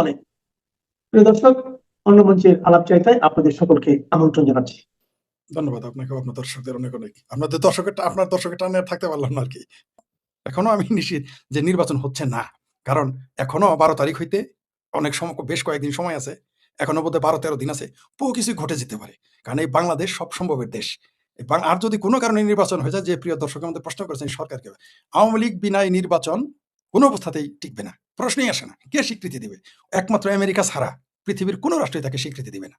আলাইকুম। প্রিয় দর্শক, অন্য মঞ্চের আলাপ চাইতায় আপনাদের সকলকে আমন্ত্রণ জানাচ্ছি। ধন্যবাদ আপনাকে, আপনার দর্শকদের অনেক অনেক। আপনাদের দর্শকের আপনার দর্শকের টানে থাকতে পারলাম না এখনও আমি নিশ্চিত যে নির্বাচন হচ্ছে না। কারণ এখনও বারো তারিখ হইতে অনেক সময়, বেশ কয়েকদিন সময় আছে। এখনও বোধহয় বারো তেরো দিন আছে। বহু কিছু ঘটে যেতে পারে। কারণ এই বাংলাদেশ সব সম্ভবের দেশ। আর যদি কোনো কারণে নির্বাচন হয়ে যায়, যে প্রিয় দর্শক আমাদের প্রশ্ন করেছেন সরকারকে, আওয়ামী লীগ বিনায় নির্বাচন কোনো অবস্থাতেই টিকবে না। প্রশ্নই আসে না, কে স্বীকৃতি দিবে? একমাত্র আমেরিকা ছাড়া পৃথিবীর কোনো রাষ্ট্রই তাকে স্বীকৃতি দিবে না।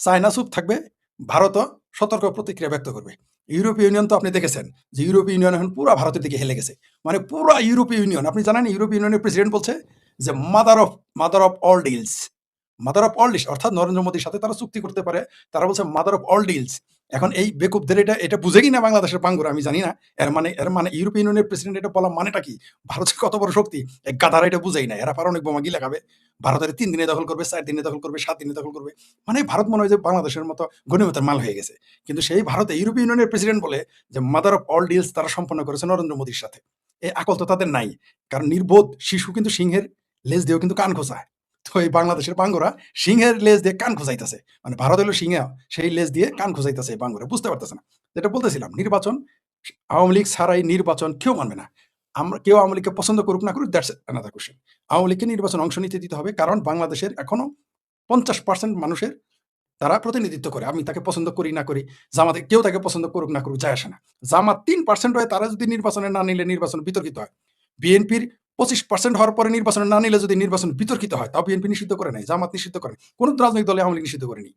চায়না চুপ থাকবে ভারতও সতর্ক প্রতিক্রিয়া ব্যক্ত করবে। ইউরোপীয় ইউনিয়ন তো আপনি দেখেছেন যে ইউরোপীয় ইউনিয়ন এখন পুরো ভারতের দিকে হেলে গেছে। মানে পুরো ইউরোপীয় ইউনিয়ন, আপনি জানেন ইউরোপীয় ইউনিয়নের প্রেসিডেন্ট বলছে যে mother of mother of all deals, mother of all deals, অর্থাৎ নরেন্দ্র মোদীর সাথে তারা চুক্তি করতে পারে, তারা বলছে মাদার অফ অল ডিলস। এখন এই বেকুবদের এটা এটা বুঝে কি না বাংলাদেশের পাঙ্গুর? আমি জানি না। এর মানে এর মানে ইউরোপীয় ইউনিয়নের প্রেসিডেন্ট এটা বলা মানেটা কি? ভারত কত বড় শক্তি? এক গাধারা এটা বুঝেই না। এরা পারমাণবিক বোমা গিলে খাবে। ভারতের তিন দিনে দখল করবে, চার দিনে দখল করবে, সাত দিনে দখল করবে। মানে ভারত মনে হয় যে বাংলাদেশের মতো গণিমতের মাল হয়ে গেছে। কিন্তু সেই ভারতে ইউরোপীয় ইউনিয়নের প্রেসিডেন্ট বলে যে মাদার অফ অল ডিলস তারা সম্পন্ন করেছে নরেন্দ্র মোদীর সাথে। এই আকল তো তাদের নাই। কারণ নির্বোধ শিশু কিন্তু সিংহের, লেজ দিয়েও কিন্তু কান খোঁচায় তো এই বাংলাদেশের বাঙ্গরা সিংহের লেজ দিয়ে কান খোঁচাইতেছে মানে ভারত হলো সিংহ, সেই লেজ দিয়ে কান খোঁচাইতেছে এই বাঙ্গরা, বুঝতে পারতেছে না। যেটা বলতেছিলাম, নির্বাচন, আওয়ামী লীগ ছাড়াই নির্বাচন কেউ মানবে না। আমরা, কেউ আওয়ামী লীগকে পছন্দ করুক না করুক দ্যাটস অ্যানাদার কোশ্চেন আওয়ামী লীগকে নির্বাচন অংশ নিতে দিতে হবে কারণ বাংলাদেশের এখনও পঞ্চাশ পার্সেন্ট মানুষের তারা প্রতিনিধিত্ব করে। আমি তাকে পছন্দ করি না করি, জামাতে কেউ তাকে পছন্দ করুক না করুক, যায় আসে না। জামাত তিন পার্সেন্ট হয় তারা যদি নির্বাচনে না নিলে নির্বাচন বিতর্কিত হয়। বিএনপির পঁচিশ পার্সেন্ট হওয়ার পরে নির্বাচনে না নিলে যদি নির্বাচন বিতর্কিত হয়, তাও বিএনপি নিষিদ্ধ করে নাই, জামাত নিষিদ্ধ করে কোনো রাজনৈতিক দলে আওয়ামী লীগ নিষিদ্ধ করেনি।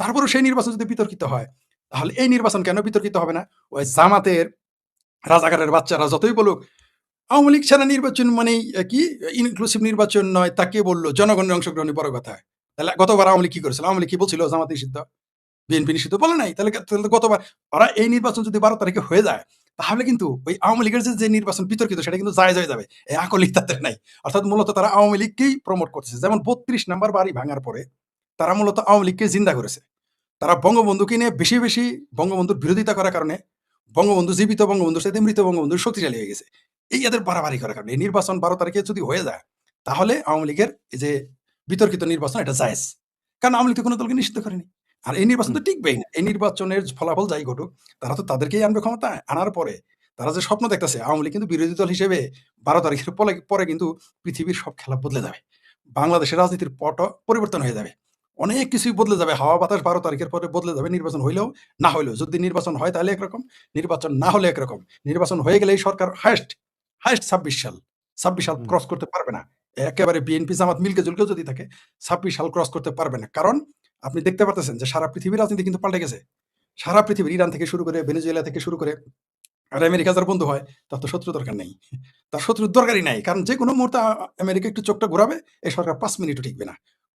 তারপরেও সেই নির্বাচন যদি বিতর্কিত হয়, তাহলে এই নির্বাচন কেন বিতর্কিত হবে না? ওই জামাতের, রাজাকারের বাচ্চারা যতই বলুক, আওয়ামী লীগ ছাড়া নির্বাচন মানেই কি? ইনক্লুসিভ নির্বাচন নয়, তাকে বলল জনগণের অংশগ্রহণের বড় কথা। তাহলে গতবার আওয়ামী লীগ কি করেছিল? আওয়ামী লীগ কি বলছিল জামাত নিষিদ্ধ? বিএনপি নিষিদ্ধ? বলে নাই। তাহলে গতবার, ওরা এই নির্বাচন যদি বারো তারিখে হয়ে যায় তাহলে কিন্তু ওই আওয়ামী লীগের যে- নির্বাচন বিতর্কিত, সেটা কিন্তু যায় হয়ে যাবে। এই আকলিক তাদের নাই। অর্থাৎ মূলত তারা আওয়ামী লীগকেই প্রমোট করতেছে। যেমন বত্রিশ নাম্বার বাড়ি ভাঙার পরে তারা মূলত আওয়ামী লীগকে জিন্দা করেছে। তারা বঙ্গবন্ধুকে নিয়ে বেশি বেশি বঙ্গবন্ধুর বিরোধিতা করার কারণে বঙ্গবন্ধু জীবিত, বঙ্গবন্ধুর সাথে মৃত, বঙ্গবন্ধুর শক্তিশালী হয়ে গেছে। এই এদের বাড়াবাড়ি করার কারণে এই নির্বাচন বারো তারিখে যদি হয়ে যায়, তাহলে আওয়ামী লীগের এই যে বিতর্কিত নির্বাচন, এটা জায়েজ। কারণ আওয়ামী লীগ কোনো দলকে নিষিদ্ধ করেনি। আর এই নির্বাচন তো টিকবেই না। এই নির্বাচনের ফলাফল যাই ঘটুক তারা তো তাদেরকেই আনবে ক্ষমতা আনার পরে। তারা যে স্বপ্ন দেখতেছে আওয়ামী লীগ কিন্তু বিরোধী দল হিসেবে বারো তারিখের পরে পরে কিন্তু পৃথিবীর সব খেলা বদলে যাবে। বাংলাদেশের রাজনীতির পট পরিবর্তন হয়ে যাবে। অনেক কিছুই বদলে যাবে। হাওয়া বাতাস বারো তারিখের পরে বদলে যাবে। নির্বাচন হইলেও না হইলেও। যদি নির্বাচন হয় তাহলে একরকম নির্বাচন না হলে একরকম। নির্বাচন হয়ে গেলে এই সরকার হায়েস্ট হায়েস্ট ছাব্বিশ সাল ছাব্বিশ সাল ক্রস করতে পারবে না। একেবারে বিএনপি জামাত মিলকে জুলকে যদি থাকে ছাব্বিশ সাল ক্রস করতে পারবে না। কারণ আপনি দেখতে পাচ্ছেন যে সারা পৃথিবীর রাজনীতি কিন্তু পাল্টে গেছে। সারা পৃথিবীর ইরান থেকে শুরু করে, ভেনেজুয়েলা থেকে শুরু করে, আর আমেরিকা যার বন্ধু হয়, তার তো শত্রু দরকার নেই। তার শত্রুর দরকারই নাই, কারণ যে কোনো মুহূর্তে আমেরিকা একটু চোখটা ঘুরাবে এই সরকার পাঁচ মিনিটও টিকবে না।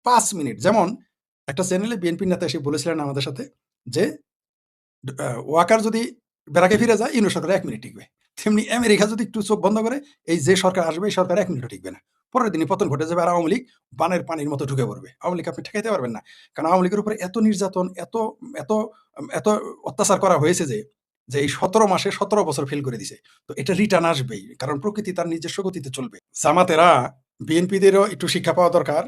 পাঁচ মিনিট, যেমন একটা চ্যানেলে বিএনপির নেতা এসে বলেছিলেন আমাদের সাথে যে ওয়াকার যদি বেড়াকে ফিরে যায় ইউনো সরকার এক মিনিট টিকবে। তেমনি আমেরিকা যদি একটু চোখ বন্ধ করে, এই যে সরকার আসবে, এই সরকার এক মিনিটও টিকবে না। পরের দিনই পতন ঘটে যাবে আর আওয়ামী লীগ বানের পানির মতো ঢুকে পড়বে। আওয়ামী লীগ আপনি ঠেকাইতে পারবেন না। কারণ আওয়ামী লীগের উপরে এত নির্যাতন এত এত এত অত্যাচার করা হয়েছে যে যে এই সতেরো মাসে সতেরো বছর ফেল করে দিছে। তো এটা রিটার্ন আসবেই। কারণ প্রকৃতি তার নিজস্ব গতিতে চলবে। জামাতেরা বিএনপিদেরও একটু শিক্ষা পাওয়া দরকার।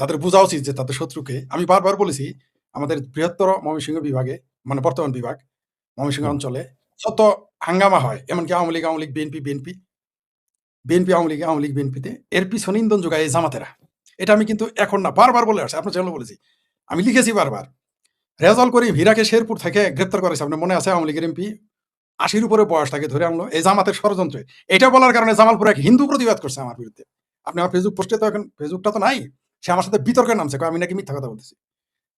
তাদের বোঝা উচিত যে তাদের শত্রুকে। আমি বারবার বলেছি আমাদের বৃহত্তর ময়মনসিংহ বিভাগে মানে বর্তমান বিভাগ ময়মনসিংহ অঞ্চলে যত হাঙ্গামা হয়। এমনকি Awami League Awami League BNP BNP BNP Awami League Awami League বিএনপিতে এর পিছনে ইন্ধন যোগায় এই জামাতেরা। এটা আমি কিন্তু এখন না, বারবার বলে আসছি, আপনার চ্যানেল বলেছি। আমি লিখেছি বারবার রেজাল করিম হীরাকে শেরপুর থেকে গ্রেপ্তার করেছে, আপনার মনে আছে আওয়ামী লীগের এমপি? আশির উপরে বয়স তাকে ধরে আনলো, এই জামাতের ষড়যন্ত্রে। এটা বলার কারণে জামালপুর এক হিন্দু প্রতিবাদ করছে আমার বিরুদ্ধে। আপনি আমার ফেসবুক পোস্টে তো এখন ফেসবুকটা তো নাই, সে আমার সাথে বিতর্কে নামছে আমি নাকি মিথ্যা কথা বলতেছি।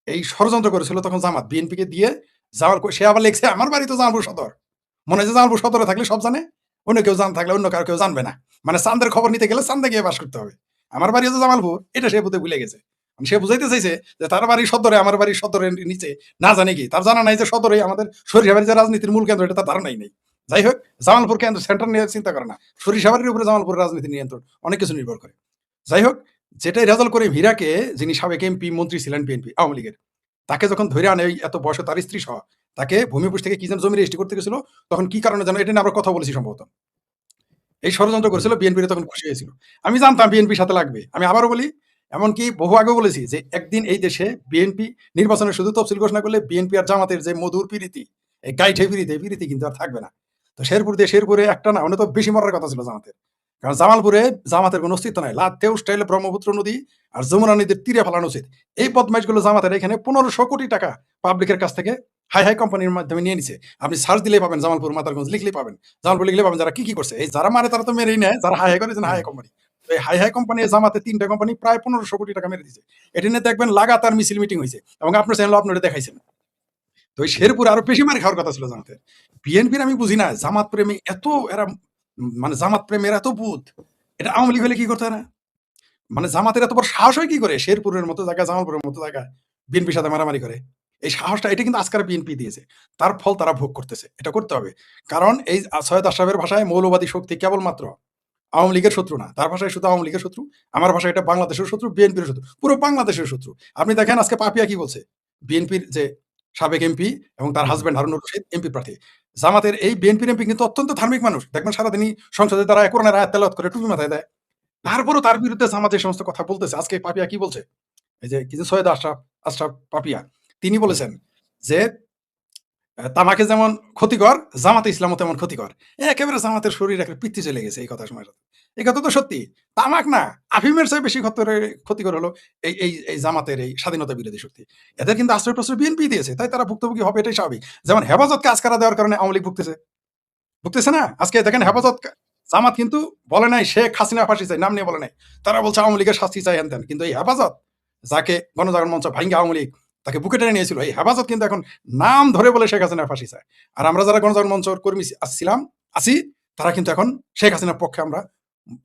এই ষড়যন্ত্র করেছিল তখন জামাত বিএনপিকে দিয়ে জামাল সে আবার লিখছে, আমার বাড়ি তো জামালপুর সদর। মনে হয় জামালপুর সদরে থাকলে সব জানে? অন্য কেউ জান থাকলে অন্য কারও কেউ জানবে না। মানে চান্দের খবর নিতে গেলে চান্দে গিয়ে বাস করতে হবে। আমার বাড়ি হচ্ছে জামালপুর, এটা সে বুঝতে ভুলে গেছে। সে বুঝাইতে চাইছে যে তার বাড়ির সদরে, আমার বাড়ির সদরের নিচে, না জানে কি। তার জানা নাই যে সদরে আমাদের সরিষাবাড়ি যে রাজনীতির মূল কেন্দ্র, এটা তার ধারণাই নেই। যাই হোক, জামালপুর কেন্দ্র সেন্টার নিয়ে চিন্তা করে না। সরিষাবাড়ির উপরে জামালপুরের রাজনীতি নিয়ন্ত্রণ অনেক কিছু নির্ভর করে। যাই হোক, যেটাই রেজাল্ট করে হীরাকে যিনি সাবেক এমপি, মন্ত্রী ছিলেন বিএনপি, আওয়ামী লীগের। তাকে যখন ধরে আনে এত বয়সে তার স্ত্রী সহ, তাকে ভূমিপুষ থেকে কি যেন জমি রেজিস্ট্রি করতে গেছিল, তখন কি কারণে জানো, এটা নিয়ে আমরা কথা বলেছি সম্ভবত। এই ষড়যন্ত্র করেছিল, বিএনপি তখন খুশি হয়েছিল। আমি জানতাম বিএনপির সাথে লাগবে। আমি আবারও বলি, এমনকি বহু আগে বলেছি যে একদিন এই দেশে বিএনপি নির্বাচনে শুধু তফসিল ঘোষণা করলে বিএনপি আর জামাতের যে মধুর পিরিতি, এই গাইঠে পিরিতি পিরিতি কিন্তু আর থাকবে না। তো শেরপুর দিয়ে শেরপুরে একটা না, অনেক তো বেশি মরার কথা ছিল জামাতের। কারণ জামালপুরে জামাতের কোনো অস্তিত্ব নাই। লাতেও স্টাইলে ব্রহ্মপুত্র নদী আর যমুনা নদীর তীরে ফেলানো উচিত। এই বদমাইশগুলো জামাতের এখানে পনেরোশো কোটি টাকা পাবলিকের কাছ থেকে হাই হাই কোম্পানির মাধ্যমে নিয়ে নিছে। আপনি সার্চ দিলেই পাবেন জামালপুর, মাতারগঞ্জ লিখলেই পাবেন। জামালপুর লিখলে পাবেন যারা কি কি করছে। এই যারা মারে তারা তো মেরেই নেয়, যারা হাই হাই করে হাই হাই কোম্পানি এই হাই হাই কোম্পানি জামাতে তিনটা কোম্পানি প্রায় পনেরোশো কোটি টাকা মেরে দিছে। এটা নিয়ে দেখবেন লাগাতার মিছিল মিটিং হয়েছে এবং আপনার চ্যানেল আপনারা দেখাইছেন। তো এই শেরপুর আরও বেশি মার খাওয়ার কথা ছিল জামাতের। বিএনপির আমি বুঝি না, জামাত প্রেমী এত, এরা মানে জামাত প্রেমের এত বুধ এটা আওয়ামী লীগ হলে কি করতে না মানে জামাতের এত বড় সাহস হয় কি করে? শেরপুরের মতো জায়গায়, জামালপুরের মতো জায়গায় বিএনপির সাথে মারামারি করে। এই সাহসটা, এটা কিন্তু আজকাল বিএনপি দিয়েছে। তার ফল তারা ভোগ করতেছে। এটা করতে হবে। কারণ এই সৈয়দ আশরাফের ভাষায় মৌলবাদী শক্তি কেবলমাত্র আওয়ামী লীগের শত্রু না। তার ভাষায় শুধু আওয়ামী লীগের শত্রু। আমার ভাষায় এটা বাংলাদেশের শত্রু, বিএনপির শত্রু, পুরো বাংলাদেশের শত্রু। আপনি দেখেন আজকে পাপিয়া কি বলছে? বিএনপির যে সাবেক এমপি এবং তার হাজবেন্ড হারুনুর রশিদ এমপি প্রার্থী। জামাতের এই বিএনপির এমপি কিন্তু অত্যন্ত ধার্মিক মানুষ। দেখবেন সারাদিনই সংসদে তারা কোরআনের আয়াত তেলাওয়াত করে টুপি মাথায় দেয়। তারপরও তার বিরুদ্ধে জামাত এই সমস্ত কথা বলতেছে, আজকে পাপিয়া কি বলছে? এই যে কিছু সৈয়দ আশরাফ আশরাফ পাপিয়া, তিনি বলেছেন যে তামাকে যেমন ক্ষতিকর, জামাতে ইসলামও তেমন ক্ষতিকর। একেবারে জামাতের শরীর একটা পিত্তি চলে গেছে এই কথা সময় এই কথা তো সত্যি। তামাক না, আফিমের চেয়ে বেশি ক্ষতিকর হলো এই এই এই জামাতের এই স্বাধীনতা বিরোধী শক্তি। এদের কিন্তু আশ্রয় প্রশ্রয় বিএনপি দিয়েছে, তাই তারা ভুক্তভোগী হবে, এটাই স্বাভাবিক। যেমন হেফাজতকে আজকারা দেওয়ার কারণে আওয়ামী লীগ ভুগতেছে। ভুগতেছে না? আজকে দেখেন হেফাজত জামাত কিন্তু বলে নাই, শেখ হাসিনা ফাঁসি চাই নাম নিয়ে বলে নাই। তারা বলছে আওয়ামী লীগের শাস্তি চাই হেন। কিন্তু এই হেফাজত, যাকে গণজাগরণ মঞ্চ ভাঙ্গে আওয়ামী লীগ, তাকে বুকে টেনে নিয়েছিল, এই হেফাজত কিন্তু এখন নাম ধরে বলে শেখ হাসিনা ফাঁসি চায়। আর আমরা যারা গণজাগরণ মঞ্চের কর্মী আসছিলাম আছি, তারা কিন্তু এখন শেখ হাসিনার পক্ষে আমরা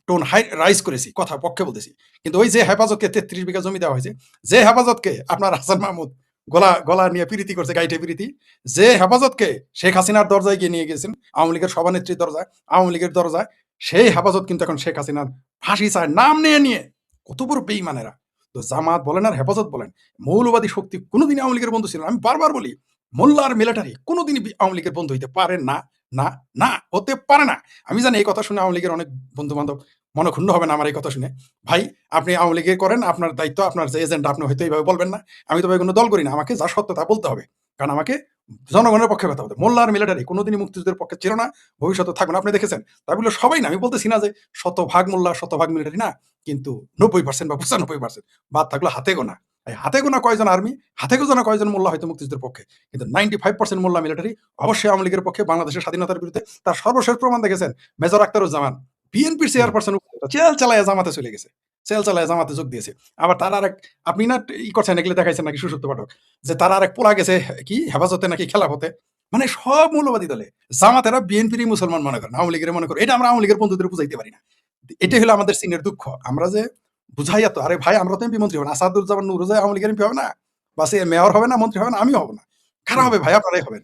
টোন হাই, রাইজ করেছি, কথা পক্ষে বলতেছি। কিন্তু ওই যে হেফাজতকে তেত্রিশ বিঘা জমি দেওয়া হয়েছে, যে হেফাজতকে আপনার হাসান মাহমুদ গলা গলা নিয়ে পিরিতি করছে গাইটে পিরিতি, যে হেফাজতকে শেখ হাসিনার দরজায় গিয়ে নিয়ে গেছেন আওয়ামী লীগের সভানেত্রীর দরজায়, আওয়ামী লীগের দরজায়, সেই হেফাজত কিন্তু এখন শেখ হাসিনার ফাঁসি চায়, নাম নিয়ে নিয়ে। কত বড় বেইমানেরা তো জামাত বলেন আর হেফাজত বলেন, মৌলবাদী শক্তি কোনোদিন আওয়ামী লীগের বন্ধু ছিল আমি বারবার বলি মোল্লা আর মিলিটারি কোনোদিনই আওয়ামী লীগের বন্ধু হইতে পারে না। না না, হতে পারে না। আমি জানি এই কথা শুনে আওয়ামী লীগের অনেক বন্ধু বান্ধব মনক্ষুণ্ণ হবে না আমার এই কথা শুনে। ভাই, আপনি আওয়ামী লীগের করেন, আপনার দায়িত্ব, আপনার যে এজেন্ট আপনি হয়তো এইভাবে বলবেন না। আমি তো ভাই কোনো দল করি না, আমাকে যা সত্য তা বলতে হবে। কারণ আমাকে জনগণের পক্ষে কথা বলতে মোল্লা আর মিলিটারি কোনোদিনই মুক্তিযুদ্ধের পক্ষে ছিল না, ভবিষ্যতে থাকবে না। আপনি দেখেছেন? তাই বলে সবাই না, আমি বলতেছি না যে শতভাগ মোল্লা, শতভাগ মিলিটারি না, কিন্তু নব্বই পার্সেন্ট বা পঁচানব্বই পার্সেন্ট বাদ থাকল হাতে গোনা। হাতে গোনা কয়জন আর্মি, হাতে গোনা কয়জন মোল্লা হয়তো মুক্তিযুদ্ধের পক্ষে? কিন্তু নাইনটি ফাইভ পার্সেন্ট মোল্লা মিলিটারি অবশ্যই আওয়ামী লীগের পক্ষে, বাংলাদেশের স্বাধীনতার বিরুদ্ধে তার সর্বশেষ প্রমাণ দেখেছেন মেজর আক্তারুজ্জামান। বিএনপির চেয়ারপারসন চেল চালায় জামাতে চলে গেছে। চেল চালায় জামাতে যোগ দিয়েছে। আবার তার আরেক, আপনি না ই করছেন, এগুলো দেখাইছেন নাকি সুসত্য পাঠক? যে তার আরেক পোলা গেছে, কি, হেফাজতে নাকি খেলাফতে? মানে সব মূল্যবাদী দলে জামাতেরা বিএনপির মুসলমান মনে করেন, আওয়ামী লীগের মনে করেন। এটা আমরা আওয়ামী লীগের বন্ধুদের বুঝাইতে পারি না। এটাই হলো আমাদের সিনের দুঃখ। আমরা যে বুঝাই তো আরে ভাই আমরা তো এমপি মন্ত্রী হবে না আসাদুজ্জামান নুরুজাই আওয়ামী লীগের এমপি হবে না বা সে মেয়র হবে না মন্ত্রী হবে না আমিও হব না। কারা হবে ভাই আপনারাই হবেন।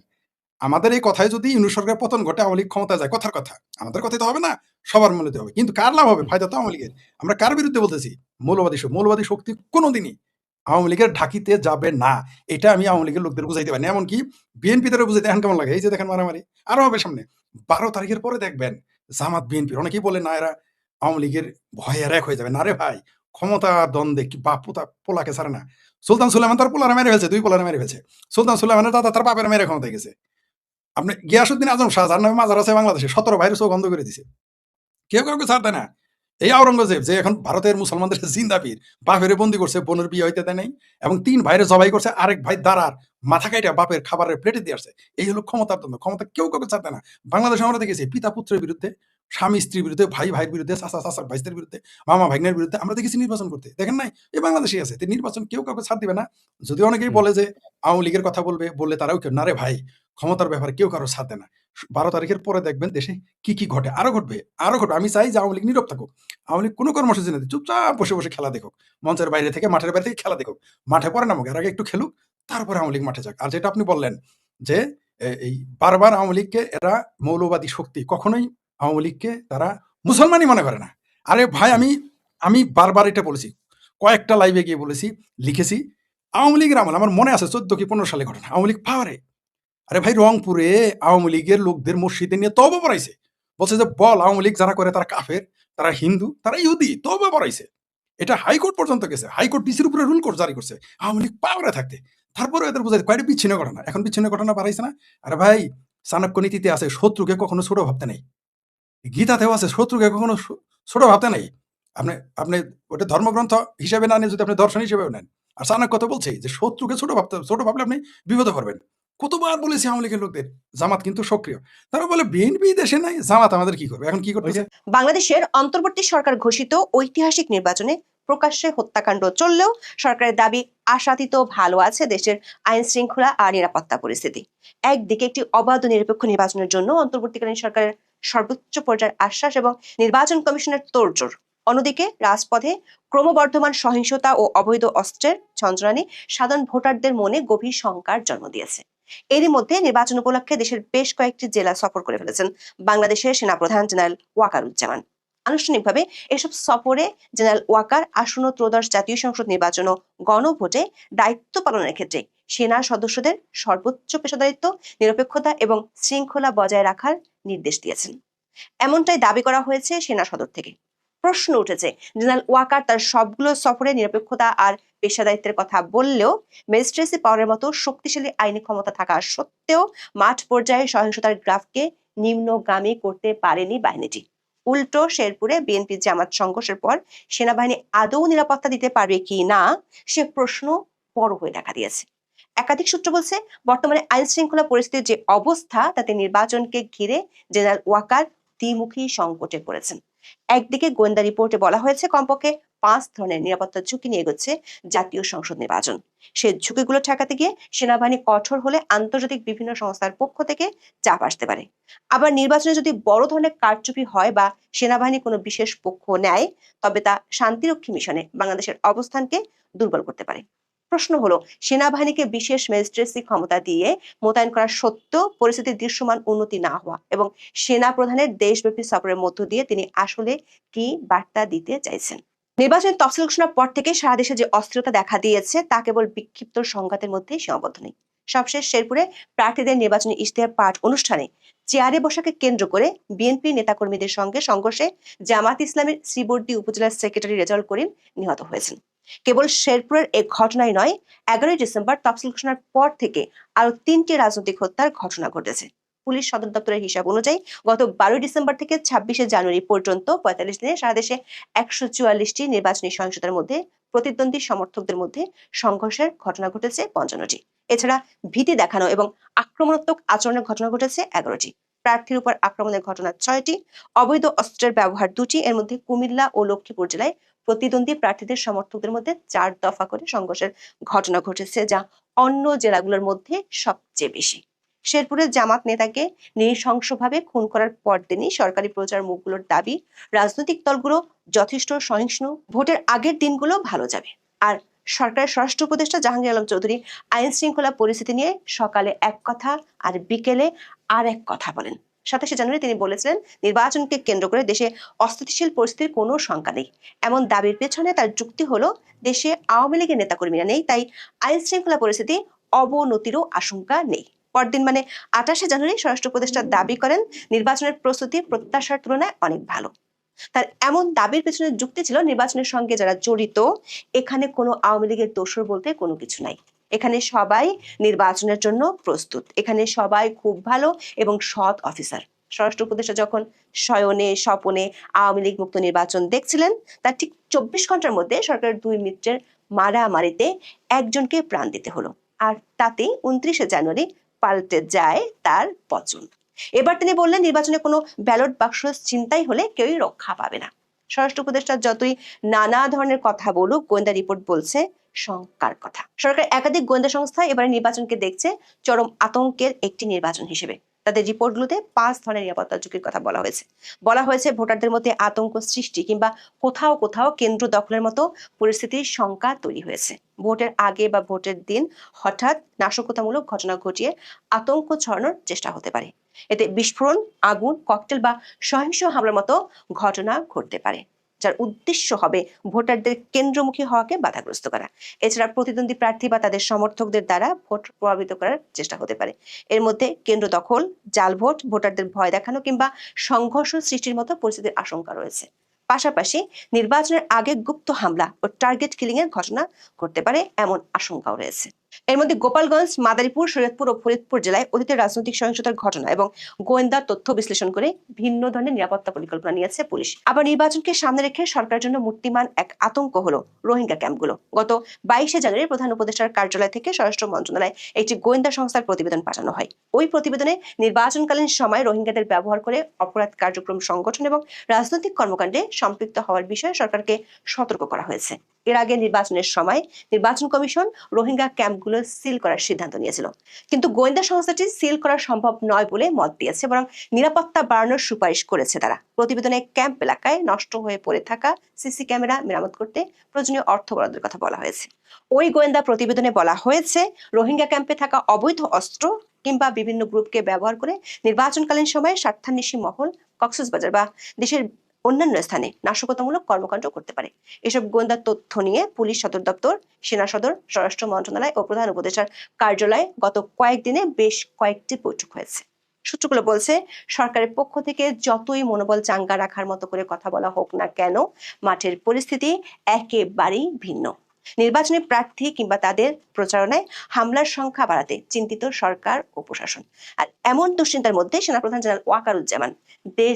আমাদের এই কথায় যদি সরকারের পতন ঘটে আওয়ামী লীগ ক্ষমতায় যায় কথার কথা। আমাদের কথাই তো হবে না সবার মনে হবে। কিন্তু কার লাভ হবে? ফায়দা তো আওয়ামী লীগের। আমরা কার বিরুদ্ধে বলতেছি? মৌলবাদী শক্তি মৌলবাদী শক্তি কোনোদিনই আওয়ামী লীগের ঢাকিতে যাবে না। এটা আমি আওয়ামী লীগের লোকদের বুঝাইতে পারি না। এমনকি বিএনপি তারা বুঝাইতে এখন কেমন লাগে? এই যে দেখেন মারামারি। আরও হবে সামনে। বারো তারিখের পরে দেখবেন জামাত বিএনপির। অনেকেই বলে না এরা আওয়ামী লীগের ভয়ে এক হয়ে যাবে। না রে ভাই ক্ষমতা দ্বন্দ্বে বাপ পোতা পোলাকে ছাড়ে না। সুলতান সুলেমান তার পোলারা মেরে ফেলছে, দুই পোলারা মেরে ফেলছে। সুলতান সুলেমানের দাদা তার বাপের মেরে ক্ষমতায় গেছে। আপনি গিয়াসুদ্দিন আজম শাহ, যার নামে মাজার আছে বাংলাদেশে, সতেরো ভাইয়ের চোখ বন্ধ করে দিছে। কেউ কাউকে ছাড় দেয় না। এই আওরঙ্গজেব যে এখন ভারতের মুসলমানদের জিন্দাপির বাপের বন্দি করছে, বোনের বিয়ে হইতে দেয় নাই এবং তিন ভাইরে জবাই করছে, আরেক ভাই দাঁড়ার, মাথা কাইটা বাপের খাবারের প্লেটে দিয়ে আসছে। এই হলো ক্ষমতার দ্বন্দ্ব। ক্ষমতা কেউ কাউকে ছাড়তে না। বাংলাদেশে আমরা দেখেছি পিতা পুত্রের বিরুদ্ধে স্বামী স্ত্রীর বিরুদ্ধে ভাই ভাইয়ের বিরুদ্ধে চাচা চাচার ভাইদের বিরুদ্ধে মামা ভাগ্নের বিরুদ্ধে আমরা দেখেছি নির্বাচন করতে। দেখেন নাই? এই বাংলাদেশে আছে। নির্বাচন কেউ কাউকে ছাড় দিবে না। যদি অনেকেই বলে যে আওয়ামী লীগের কথা বলবে বললে তারাও কেউ না রে ভাই ক্ষমতার ব্যাপারে কেউ কারও দেয় না। বারো তারিখের পরে দেখবেন দেশে কি কি ঘটে? আরও ঘটবে আরও ঘটবে। আমি চাই যে আওয়ামী লীগ নীরব থাকুক। আওয়ামী লীগ কোনো কর্মসূচি নেই। চুপচাপ বসে বসে খেলা দেখুক। মঞ্চের বাইরে থেকে মাঠের বাইরে থেকে খেলা দেখুক। মাঠে পরে নামুক এর আগে একটু খেলুক তারপরে আওয়ামী লীগ মাঠে যাক। আর যেটা আপনি বললেন যে এই বারবার আওয়ামী লীগকে এরা মৌলবাদী শক্তি কখনোই আওয়ামী লীগকে তারা মুসলমানই মনে করে না। আরে ভাই, আমি আমি বারবার এটা বলেছি, কয়েকটা লাইভে গিয়ে বলেছি, লিখেছি, আওয়ামী লীগের আমল, আমার মনে আছে চোদ্দ কি পনেরো সালে ঘটনা, আওয়ামী লীগ পাওয়ারে আরে ভাই, রংপুরে আওয়ামী লীগের লোকদের মসজিদে নিয়ে তবে পড়াইছে বলছে যে, বল, আওয়ামী লীগ যারা করে তারা কাফের, তারা হিন্দু, তারা ইহুদি তবে পড়াইছে এটা হাইকোর্ট পর্যন্ত গেছে, হাইকোর্ট ডিসির উপরে রুল কোর্ট জারি করছে, আওয়ামী লীগ পাওয়ারে থাকতে। তারপরে এদের বোঝাই, কয়টা বিচ্ছিন্ন ঘটনা? এখন বিচ্ছিন্ন ঘটনা বাড়াইছে না? আরে ভাই চাণক্য নীতিতে আছে, শত্রুকে কখনো ছোট ভাবতে নেই। গীতাতেও আছে, শত্রুকে কখনো ছোট ভাবতে নেই। আপনি আপনি ওটা ধর্মগ্রন্থ হিসেবে না নিয়ে যদি আপনি দর্শন হিসেবে নেন। আর চাণক্য তো বলছে যে শত্রুকে ছোট ভাবতে, ছোট ভাবলে আপনি বিপদে পড়বেন। কতবার বলেছি আওয়ামী লীগের লোকদের, জামাত কিন্তু সক্রিয়। তারা বলে বিএনপি দেশে নাই, জামাত আমাদের কি করবে? এখন কি করতেছে বাংলাদেশের অন্তর্বর্তী সরকার ঘোষিত ঐতিহাসিক নির্বাচনে প্রকাশ্যে হত্যাকাণ্ড চললেও সরকারের দাবি আশাতীত ভালো আছে দেশের আইন শৃঙ্খলা আর নিরাপত্তা পরিস্থিতি। একদিকে একটি অবাধ নিরপেক্ষ নির্বাচনের জন্য অন্তর্বর্তীকালীন সরকারের সর্বোচ্চ পর্যায়ের আশ্বাস এবং নির্বাচন কমিশনের তোড়জোড়। অন্যদিকে রাজপথে ক্রমবর্ধমান সহিংসতা ও অবৈধ অস্ত্রের ঝঞ্ঝনানি সাধারণ ভোটারদের মনে গভীর শঙ্কার জন্ম দিয়েছে। এরই মধ্যে নির্বাচন উপলক্ষে দেশের বেশ কয়েকটি জেলা সফর করে ফেলেছেন বাংলাদেশের সেনাপ্রধান জেনারেল ওয়াকারুজ্জামান। আনুষ্ঠানিকভাবে এসব সফরে জেনারেল ওয়াকার আসন্ন ত্রয়োদশ জাতীয় সংসদ নির্বাচন ও গণভোটে দায়িত্ব পালনের ক্ষেত্রে সেনা সদস্যদের সর্বোচ্চ পেশাদারিত্ব, নিরপেক্ষতা এবং শৃঙ্খলা বজায় রাখার নির্দেশ দিয়েছেন। এমনটাই দাবি করা হয়েছে সেনা সদর থেকে। প্রশ্ন উঠেছে, জেনারেল ওয়াকার তার সবগুলো সফরে নিরপেক্ষতা আর পেশাদারিত্বের কথা বললেও ম্যাজিস্ট্রেসি পাওয়ারের মতো শক্তিশালী আইনি ক্ষমতা থাকা সত্ত্বেও মাঠ পর্যায়ে সহিংসতার গ্রাফকে নিম্নগামী করতে পারেনি বাহিনীটি। উল্টো শেরপুরে বিএনপি জামাত সংঘর্ষের পর সেনাবাহিনী আদৌ নিরাপত্তা দিতে পারবে কি না, সে প্রশ্ন বড় হয়ে দেখা দিয়েছে। একাধিক সূত্র বলছে, বর্তমানে আইন শৃঙ্খলা পরিস্থিতির যে অবস্থা, তাতে নির্বাচনকে ঘিরে জেনারেল ওয়াকার দ্বিমুখী সংকটে পড়েছেন। একদিকে গোয়েন্দা রিপোর্টে বলা হয়েছে, কমপক্ষে পাঁচ ধরনের নিরাপত্তা ঝুঁকি নিয়ে এগোচ্ছে জাতীয় সংসদ নির্বাচন। সেই ঝুঁকিগুলো ঠেকাতে গিয়ে সেনাবাহিনী কঠোর হলে আন্তর্জাতিক বিভিন্ন সংস্থার পক্ষ থেকে চাপ আসতে পারে। আবার নির্বাচনে যদি বড় ধরনের কারচুপি হয় বা সেনাবাহিনী কোনো বিশেষ পক্ষ নেয়, তবে তা শান্তিরক্ষী মিশনে বাংলাদেশের অবস্থানকে দুর্বল করতে পারে। প্রশ্ন হলো, সেনাবাহিনীকে বিশেষ ম্যাজিস্ট্রেসি ক্ষমতা দিয়ে মোতায়েন করা সত্ত্বেও পরিস্থিতির দৃশ্যমান উন্নতি না হওয়া এবং সেনা প্রধানের দেশব্যাপী সফরের মধ্য দিয়ে তিনি আসলে কি বার্তা দিতে চাইছেন? নির্বাচনের তফসিল ঘোষণার পর থেকে সারা দেশে যে অস্থিরতা দেখা দিয়েছে, তা কেবল বিক্ষিপ্ত সংঘাতের মধ্যেই সীমাবদ্ধ নেই। সবশেষ শেরপুরে প্রার্থীদের নির্বাচনী ইশতেহার পাঠ অনুষ্ঠানে চেয়ারে বসাকে কেন্দ্র করে বিএনপি নেতাকর্মীদের সঙ্গে সংঘর্ষে জামাত ইসলামের শ্রীবর্দী উপজেলার সেক্রেটারি রেজাউল করিম নিহত হয়েছেন। কেবল শেরপুরের এক ঘটনাই নয়, এগারোই ডিসেম্বর তফসিল ঘোষণার পর থেকে আরও তিনটি রাজনৈতিক হত্যার ঘটনা ঘটেছে। পুলিশ সদর দপ্তরের হিসাব অনুযায়ী গত বারোই ডিসেম্বর থেকে ছাব্বিশে জানুয়ারি পর্যন্ত পঁয়তাল্লিশ দিনে সারা দেশে একশো চুয়াল্লিশটি নির্বাচনী সহিংসতার মধ্যে, প্রতিদ্বন্দ্বী সমর্থকদের মধ্যে সংঘর্ষের ঘটনা ঘটেছে পঞ্চান্নটি। এছাড়া ভীতি দেখানো এবং আক্রমণাত্মক আচরণের ঘটনা ঘটেছে এগারোটি। প্রার্থীর উপর আক্রমণের ঘটনা ছয়টি, অবৈধ অস্ত্রের ব্যবহার দুটি, এর মধ্যে কুমিল্লা ও লক্ষ্মীপুর জেলায় প্রতিদ্বন্দ্বী প্রার্থীদের সমর্থকদের মধ্যে চার দফা করে সংঘর্ষের ঘটনা ঘটেছে, যা অন্য জেলাগুলোর মধ্যে সবচেয়ে বেশি। শেরপুরের জামাত নেতাকে নৃশংসভাবে খুন করার পর পরদিনই সরকারি প্রচার মুখগুলোর দাবি, রাজনৈতিক দলগুলো যথেষ্ট সহিষ্ণু, ভোটের আগের দিনগুলো ভালো যাবে। আর সরকারের স্বরাষ্ট্র উপদেষ্টা জাহাঙ্গীর আলম চৌধুরী আইন শৃঙ্খলা পরিস্থিতি নিয়ে সকালে এক কথা আর বিকেলে আর এক কথা বলেন। সাতাশে জানুয়ারি তিনি বলেছিলেন, নির্বাচনকে কেন্দ্র করে দেশে অস্থিতিশীল পরিস্থিতির কোনো শঙ্কা নেই। এমন দাবির পেছনে তার যুক্তি হলো, দেশে আওয়ামী লীগের নেতাকর্মীরা নেই, তাই আইন শৃঙ্খলা পরিস্থিতি অবনতিরও আশঙ্কা নেই। পরদিন মানে আঠাশে জানুয়ারি স্বরাষ্ট্র উপদেষ্টা দাবি করেন, নির্বাচনের প্রস্তুতি প্রত্যাশার তুলনায় অনেক ভালো। তার এমন দাবির পেছনে যুক্তি ছিল নির্বাচনের সঙ্গে যারা জড়িত, এখানে কোনো আওয়ামী লীগের দোষর বলতে কোনো কিছু নাই। এখানে সবাই নির্বাচনের জন্য প্রস্তুত। এখানে সবাই খুব ভালো এবং সৎ অফিসার। স্বরাষ্ট্র উপদেষ্টা যখন শয়নে স্বপনে আওয়ামী লীগ মুক্ত নির্বাচন দেখছিলেন, তার ঠিক চব্বিশ ঘণ্টার মধ্যে সরকারের দুই মিত্রের মারামারিতে একজনকে প্রাণ দিতে হলো। আর তাতেই উনত্রিশে জানুয়ারি পাল্টে যায় তার পচন এবার তিনি বললেন, নির্বাচনে কোনো ব্যালট বাক্স চিন্তাই হলে কেউই রক্ষা পাবে না। স্বরাষ্ট্র উপদেষ্টা যতই নানা ধরনের কথা বলুক, গোয়েন্দা রিপোর্ট বলছে শঙ্কার কথা। সরকার একাধিক গোয়েন্দা সংস্থা এবারে নির্বাচনকে দেখছে চরম আতঙ্কের একটি নির্বাচন হিসেবে। তাদের রিপোর্টগুলোতে পাঁচ ধরনের নিরাপত্তা ঝুঁকির কথা বলা হয়েছে। বলা হয়েছে ভোটারদের মধ্যে আতঙ্ক সৃষ্টি কিংবা কোথাও কোথাও কেন্দ্র দখলের মতো পরিস্থিতির শঙ্কা তৈরি হয়েছে। ভোটের আগে বা ভোটের দিন হঠাৎ নাশকতামূলক ঘটনা ঘটিয়ে আতঙ্ক ছড়ানোর চেষ্টা হতে পারে। এতে বিস্ফোরণ, আগুন, ককটেল বা সহিংস হামলার মতো ঘটনা ঘটতে পারে। যার উদ্দেশ্য হবে ভোটারদের কেন্দ্রমুখী হওয়াকে বাধাগ্রস্ত করা। এছাড়া প্রতিদ্বন্দ্বী প্রার্থী বা তাদের সমর্থকদের দ্বারা ভোট প্রভাবিত করার চেষ্টা হতে পারে। এর মধ্যে কেন্দ্র দখল, জাল ভোট, ভোটারদের ভয় দেখানো কিংবা সংঘর্ষ সৃষ্টির মতো পরিস্থিতির আশঙ্কা রয়েছে। পাশাপাশি নির্বাচনের আগে গুপ্ত হামলা ও টার্গেট কিলিং এর ঘটনা ঘটতে পারে এমন আশঙ্কাও রয়েছে। এর মধ্যে গোপালগঞ্জ, মাদারীপুর, শরীয়তপুর ও ফরিদপুর জেলায় অতীতের রাজনৈতিক সহিংসতার ঘটনা এবং গোয়েন্দা তথ্য বিশ্লেষণ করে ভিন্ন ধরনের নিরাপত্তা পরিকল্পনা নিয়েছে পুলিশ। আবার নির্বাচনকে সামনে রেখে সরকারের জন্য মূর্তিমান এক আতঙ্ক হলো রোহিঙ্গা ক্যাম্পগুলো। গত বাইশে জানুয়ারি প্রধান উপদেষ্টার কার্যালয় থেকে স্বরাষ্ট্র মন্ত্রণালয় একটি গোয়েন্দা সংস্থার প্রতিবেদন পাঠানো হয়। ওই প্রতিবেদনে নির্বাচনকালীন সময় রোহিঙ্গাদের ব্যবহার করে অপরাধ কার্যক্রম, সংগঠন এবং রাজনৈতিক কর্মকাণ্ডে সম্পৃক্ত হওয়ার বিষয়ে সরকারকে সতর্ক করা হয়েছে। এর আগে নির্বাচনের সময় নির্বাচন কমিশন রোহিঙ্গা ক্যাম্পগুলো সিল করার সিদ্ধান্ত নিয়েছিল। কিন্তু গোয়েন্দা সংস্থাটি সিল করা সম্ভব নয় বলে মত দিয়েছে, বরং নিরাপত্তা বাড়ানোর সুপারিশ করেছে তারা। প্রতিবেদনে ক্যাম্প এলাকায় নষ্ট হয়ে পড়ে থাকা সিসি ক্যামেরা মেরামত করতে প্রয়োজনীয় অর্থ বরাদ্দের কথা বলা হয়েছে। ওই গোয়েন্দা প্রতিবেদনে বলা হয়েছে, রোহিঙ্গা ক্যাম্পে থাকা অবৈধ অস্ত্র কিংবা বিভিন্ন গ্রুপকে ব্যবহার করে নির্বাচনকালীন সময়ে স্বার্থান্বেষী মহল কক্সবাজার বা দেশের অন্যান্য স্থানে নাশকতামূলক কর্মকাণ্ড করতে পারে। এসব গোয়েন্দা তথ্য নিয়ে পুলিশ সদর দপ্তর, সেনা সদর, স্বরাষ্ট্র মন্ত্রণালয় ও প্রধান উপদেষ্টার কার্যালয়ে গত কয়েকদিনে বেশ কয়েকটি বৈঠক হয়েছে। সূত্রগুলো বলছে, সরকারের পক্ষ থেকে যতই মনোবল চাঙ্গা রাখার মতো করে কথা বলা হোক না কেন, মাঠের পরিস্থিতি একেবারেই ভিন্ন। নির্বাচনী প্রার্থী কিংবা তাদের প্রচারণায় হামলার সংখ্যা বাড়াতে চিন্তিত সরকার ও প্রশাসন। আর এমন দুশ্চিন্তার মধ্যে সেনাপ্রধান জেনারেল ওয়াকারুজ্জামান দেশ